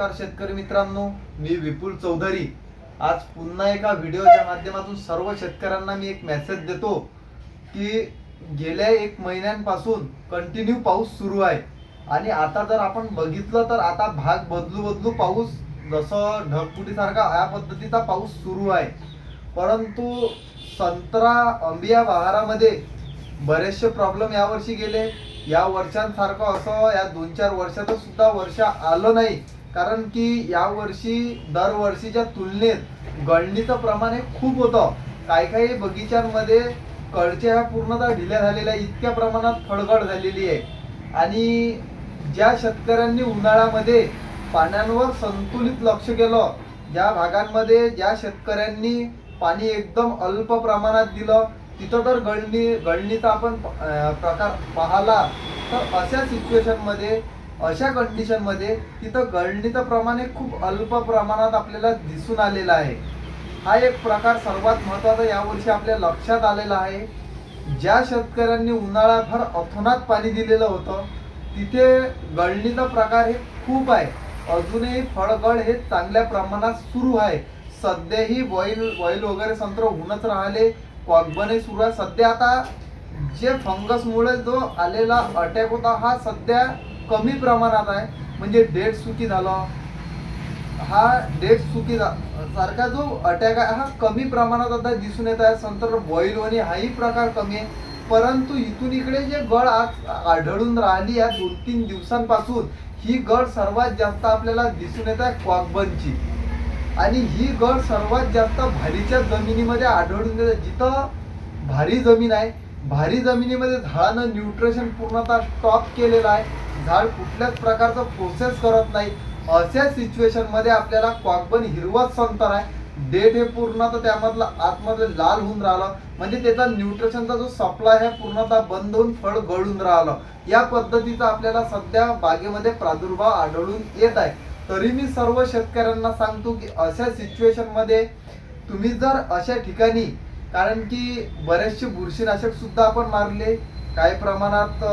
नमस्कार शेतकरी मित्रांनो मी विपुल चौधरी. आज पुन्हा एका व्हिडिओच्या माध्यमातून सर्व शेतकऱ्यांना मी एक मेसेज देतो की गेल्या एक महिन्यांपासून कंटिन्यू पाऊस सुरू आहे. आणि आता जर आपण बघितलं तर आता भाग बदलू बदलू पाऊस जसं ढगफुटीसारखा या पद्धतीचा पाऊस सुरू आहे. परंतु संत्रा अंबिया बहारामध्ये बरेचसे प्रॉब्लेम यावर्षी गेले. या वर्षांसारखं असं या दोन चार वर्षातच सुद्धा वर्ष आलं नाही. कारण की यावर्षी दरवर्षीच्या तुलनेत गळणीचं प्रमाण हे खूप होतं. काही काही बगीचांमध्ये कळच्या ह्या पूर्णतः ढिल्या झालेल्या इतक्या प्रमाणात फळगड झालेली आहे. आणि ज्या शेतकऱ्यांनी उन्हाळ्यामध्ये पाण्यावर संतुलित लक्ष केलं ज्या भागांमध्ये ज्या शेतकऱ्यांनी पाणी एकदम अल्प प्रमाणात दिलं तिथं तर गळणी गळणीचा आपण प्रकार पाहला. तर अशा सिच्युएशनमध्ये अशा कंडिशनमध्ये तिथं गळणीचं प्रमाण हे खूप अल्प प्रमाणात आपल्याला दिसून आलेलं आहे. हा एक प्रकार सर्वात महत्त्वाचा यावर्षी आपल्या लक्षात आलेला आहे. ज्या शेतकऱ्यांनी उन्हाळाभर अथोनात पाणी दिलेलं होतं तिथे गळणीचा प्रकार हे खूप आहे. अजूनही फळगळ हे चांगल्या प्रमाणात सुरू आहे. सध्याही बॉईल बॉईल वगैरे संत्र होऊनच राहिले. कॉकबने सुरू आहे. सध्या आता जे फंगसमुळे जो आलेला अटॅक होता हा सध्या कमी प्रमाणात आहे. म्हणजे डेट सुकी झालं. हा डेट सुकी झा- सारखा जो अटॅक आहे हा कमी प्रमाणात आता दिसून येत आहे. संतर बॉईल होणे हाही प्रकार कमी आहे. परंतु इथून इकडे जे गळ आज आढळून राहिली या दोन तीन दिवसांपासून ही गळ सर्वात जास्त आपल्याला दिसून येत आहे क्वाकबनची. आणि ही गळ सर्वात जास्त भारीच्या जमिनीमध्ये आढळून येते जिथं भारी जमीन आहे भारी जमिनीमध्ये झाडानं न्यूट्रिशन पूर्णतः स्टॉप केलेलं आहे. झाड कुठल्याच प्रकारचं प्रोसेस करत नाही. अशा सिच्युएशनमध्ये आपल्याला क्वाकबन हिरवाच संतर आहे. डेट हे पूर्ण तर त्यामधला आतमध्ये लाल होऊन राहिलं. म्हणजे त्याचा न्यूट्रिशनचा जो सप्लाय आहे पूर्णतः बंद होऊन फळ गळून राहिलं. या पद्धतीचा आपल्याला सध्या बागेमध्ये प्रादुर्भाव आढळून येत आहे. तरी मी सर्व शेतकऱ्यांना सांगतो की अशा सिच्युएशनमध्ये तुम्ही जर अशा ठिकाणी कारण की बरेचसे बुरशीनाशक सुद्धा आपण मारले. काही प्रमाणात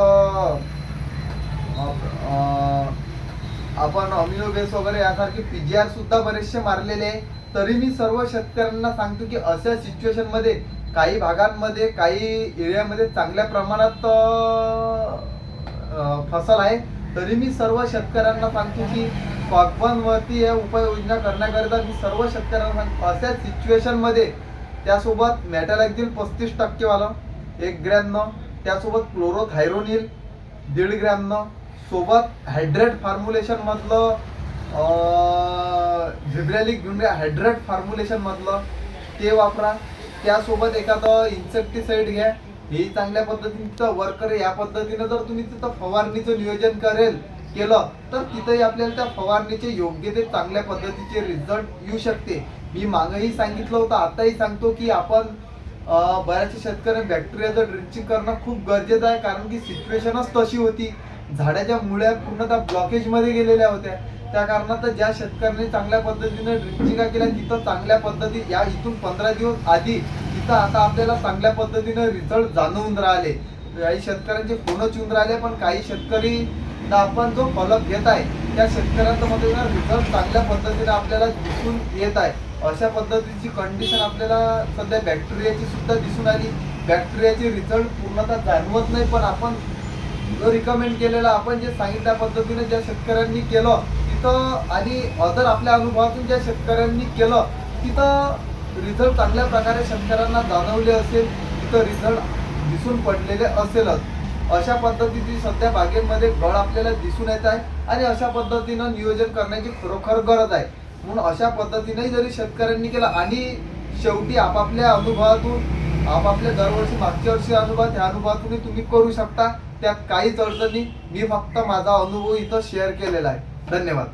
आपण अमिनो बेस वगैरे यासारखे पीजीआर सुद्धा बरेचसे मारलेले आहे. तरी मी सर्व शेतकऱ्यांना सांगतो की अशा सिच्युएशनमध्ये काही भागांमध्ये काही एरियामध्ये चांगल्या प्रमाणात फसल आहे. तरी मी सर्व शेतकऱ्यांना सांगतो की वरती या उपाययोजना करण्याकरिता मी सर्व शेतकऱ्यांना सांगतो अशा सिच्युएशनमध्ये त्यासोबत मॅटालॅक्झिल पस्तीस टक्केवालं एक ग्रॅमनं त्यासोबत क्लोरोथायरोनिल दीड ग्रॅमनं सोबत हायड्रेट फॉर्म्युलेशन मधलं झिब्रॅलिक घेऊन घ्या हायड्रेट फॉर्म्युलेशन मधलं ते वापरा. त्यासोबत एखादं इन्सेक्टिसाइड घ्या. हे चांगल्या पद्धतीचं वर्क करेल. या पद्धतीनं जर तुम्ही तिथं फवारणीचं नियोजन करेल केलं तर तिथंही आपल्याला त्या फवारणीचे योग्य ते चांगल्या पद्धतीचे रिझल्ट येऊ शकते. मी मागंही सांगितलं होतं आताही सांगतो की आपण बऱ्याचशा शेतकऱ्यांनी बॅक्टेरियाचं ड्रिंचिंग करणं खूप गरजेचं आहे कारण की सिच्युएशनच तशी होती. झाडाच्या मुळ्या पूर्णतः ब्लॉकेजमध्ये गेलेल्या होत्या. त्या कारणात ज्या शेतकऱ्यांनी चांगल्या पद्धतीने ड्रिंचिंग केल्या तिथं चांगल्या पद्धती या इथून पंधरा दिवस आधी तिथं आता आपल्याला चांगल्या पद्धतीने रिझल्ट जाणवून राहिले. काही शेतकऱ्यांचे फोनच येऊन राहिले पण काही शेतकरी आपण जो फलक घेत आहे त्या शेतकऱ्यांच्या मध्ये रिझल्ट चांगल्या पद्धतीने आपल्याला दिसून येत आहे. अशा पद्धतीची कंडिशन आपल्याला सध्या बॅक्टेरियाची सुद्धा दिसून आली. बॅक्टेरियाचे रिझल्ट पूर्णतः जाणवत नाही पण आपण जो रिकमेंड केलेला आपण जे सांगितल्या पद्धतीने ज्या शेतकऱ्यांनी केलं तिथं आणि अदर आपल्या अनुभवातून ज्या शेतकऱ्यांनी केलं तिथं रिझल्ट चांगल्या प्रकारे शेतकऱ्यांना जाणवले असेल तिथं रिझल्ट दिसून पडलेले असेलच. अशा पद्धतीची सध्या बागेमध्ये गळ आपल्याला दिसून येत आहे आणि अशा पद्धतीनं नियोजन करण्याची खरोखर गरज आहे. म्हणून अशा पद्धतीनेही जरी शेतकऱ्यांनी केलं आणि शेवटी आपापल्या अनुभवातून आपापल्या दरवर्षी मागच्या वर्षी अनुभव त्या अनुभवातूनही तुम्ही करू शकता. त्यात काहीच अडचणी मी फक्त माझा अनुभव इथं शेअर केलेला आहे. धन्यवाद.